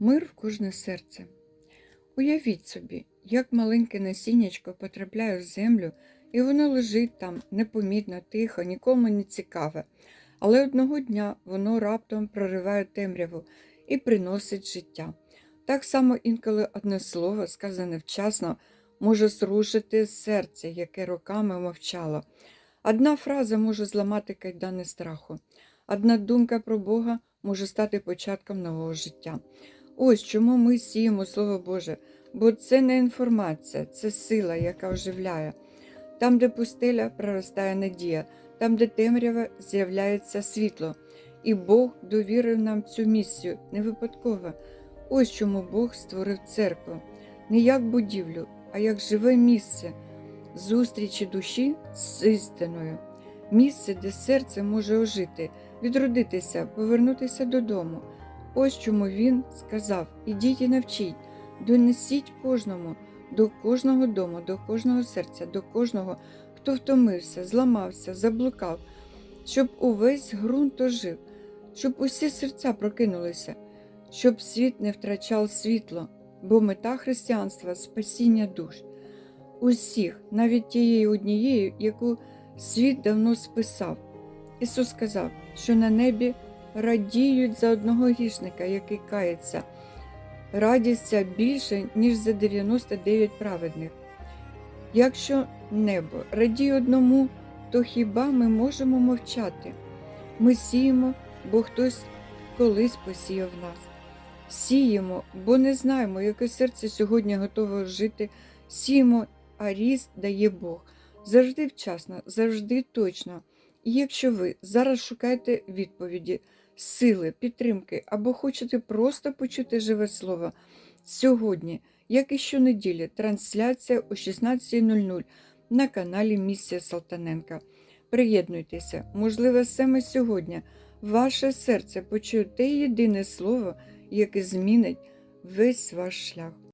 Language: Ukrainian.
Мир в кожне серце. Уявіть собі, як маленьке насіннячко потрапляє в землю, і воно лежить там непомітно, тихо, нікому не цікаве. Але одного дня воно раптом прориває темряву і приносить життя. Так само інколи одне слово, сказане вчасно, може зрушити серце, яке роками мовчало. Одна фраза може зламати кайдани страху, одна думка про Бога може стати початком нового життя. Ось чому ми сіємо Слово Боже, бо це не інформація, це сила, яка оживляє. Там, де пустеля, проростає надія, там, де темрява, з'являється світло. І Бог довірив нам цю місію не випадково. Ось чому Бог створив церкву не як будівлю, а як живе місце зустрічі душі з істиною, місце, де серце може ожити, відродитися, повернутися додому. Ось чому він сказав: ідіть і навчіть, донесіть кожному, до кожного дому, до кожного серця, до кожного, хто втомився, зламався, заблукав, щоб увесь ґрунт ожив, щоб усі серця прокинулися, щоб світ не втрачав світло, бо мета християнства спасіння душ. Усіх, навіть тієї однієї, яку світ давно списав. Ісус сказав, що на небі радіють за одного грішника, який кається. Радість більше, ніж за 99 праведних. Якщо небо радіє одному, то хіба ми можемо мовчати? Ми сіємо, бо хтось колись посіяв нас. Сіємо, бо не знаємо, яке серце сьогодні готове жити. Сіємо, а ріст дає Бог. Завжди вчасно, завжди точно. Якщо ви зараз шукаєте відповіді, сили, підтримки або хочете просто почути живе слово, сьогодні, як і щонеділі, трансляція о 16.00 на каналі Місія Салтаненка. Приєднуйтеся, можливо, саме сьогодні ваше серце почує те єдине слово, яке змінить весь ваш шлях.